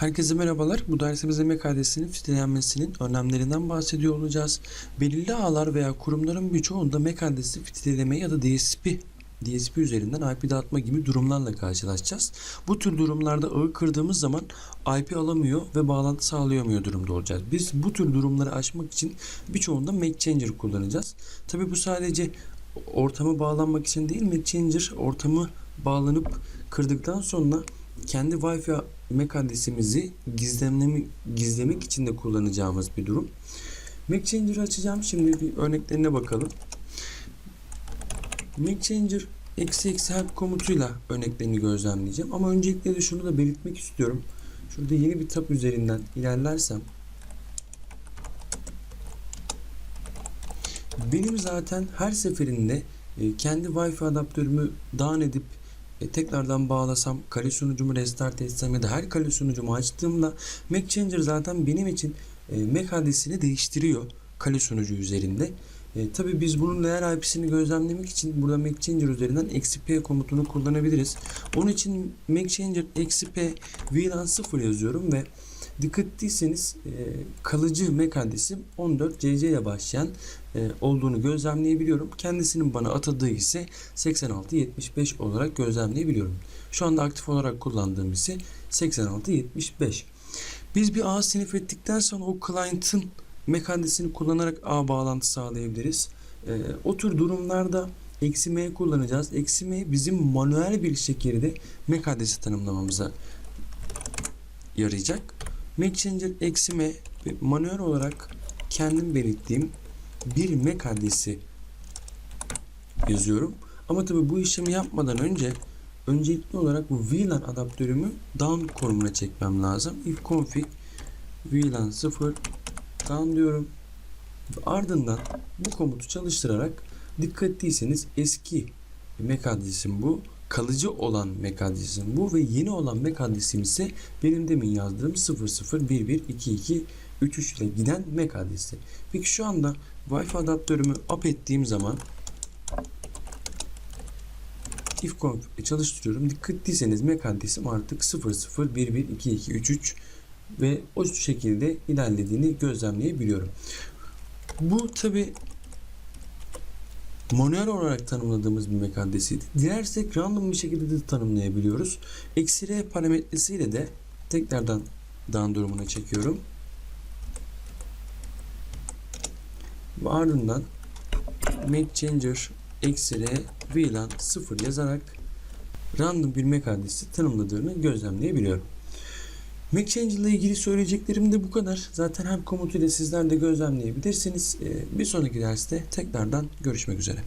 Herkese merhabalar. Bu dersimizde MKD'sinin fitlenmesinin önlemlerinden bahsediyor olacağız. Belirli ağlar veya kurumların birçoğunda MKD'si fitileme ya da DSP DSP üzerinden IP dağıtma gibi durumlarla karşılaşacağız. Bu tür durumlarda ağı kırdığımız zaman IP alamıyor ve bağlantı sağlayamıyor durumda olacağız. Biz bu tür durumları aşmak için birçoğunda Make Changer kullanacağız. Tabi bu sadece ortama bağlanmak için değil Make Changer ortamı bağlanıp kırdıktan sonra kendi Wi-Fi MAC adresimizi gizlemek için de kullanacağımız bir durum. Mac Changer'ı açacağım. Şimdi bir örneklerine bakalım. Mac Changer eksi eksi help komutuyla örneklerini gözlemleyeceğim. Ama öncelikle de şunu da belirtmek istiyorum. Şurada yeni bir tab üzerinden ilerlersem benim zaten her seferinde e, kendi Wi-Fi adaptörümü down edip e, tekrardan bağlasam, kale sunucumu restart etsem ya da her kale sunucumu açtığımda Mac Changer zaten benim için e, Mac adresini değiştiriyor kale sunucu üzerinde. E, Tabi biz bunun değer IP'sini gözlemlemek için burada Mac Changer üzerinden P komutunu kullanabiliriz. Onun için Mac Changer eksi P VLAN 0 yazıyorum ve dikkat ettiyseniz e, kalıcı MAC adresim 14 CC ile başlayan e, olduğunu gözlemleyebiliyorum. Kendisinin bana atadığı ise 8675 olarak gözlemleyebiliyorum. Şu anda aktif olarak kullandığım ise 8675. Biz bir ağ sinif ettikten sonra o client'ın MAC adresini kullanarak ağ bağlantı sağlayabiliriz. E, o tür durumlarda eksi M kullanacağız. Eksi M bizim manuel bir şekilde MAC adresi tanımlamamıza yarayacak. Mac Changer eksi M ve manuel olarak kendim belirttiğim bir MAC adresi yazıyorum. Ama tabi bu işlemi yapmadan önce öncelikli olarak bu VLAN adaptörümü down konumuna çekmem lazım. If config VLAN 0 down diyorum. Ve ardından bu komutu çalıştırarak dikkat ettiyseniz eski MAC adresim bu. Kalıcı olan MAC adresim bu ve yeni olan MAC adresim ise benim demin yazdığım 001122 33 ile giden MAC adresi. Peki şu anda Wi-Fi adaptörümü up ettiğim zaman if config çalıştırıyorum. Dikkat ettiyseniz MAC adresim artık 00112233 ve o şekilde ilerlediğini gözlemleyebiliyorum. Bu tabi manuel olarak tanımladığımız bir MAC adresiydi. Dilersek random bir şekilde de tanımlayabiliyoruz. Eksi R parametresiyle de tekrardan down durumuna çekiyorum. Ve ardından make changer eksi R VLAN 0 yazarak random bir MAC tanımladığını gözlemleyebiliyorum. Mac Changer ile ilgili söyleyeceklerim de bu kadar. Zaten hem komutuyla sizler de gözlemleyebilirsiniz. Ee, Bir sonraki derste tekrardan görüşmek üzere.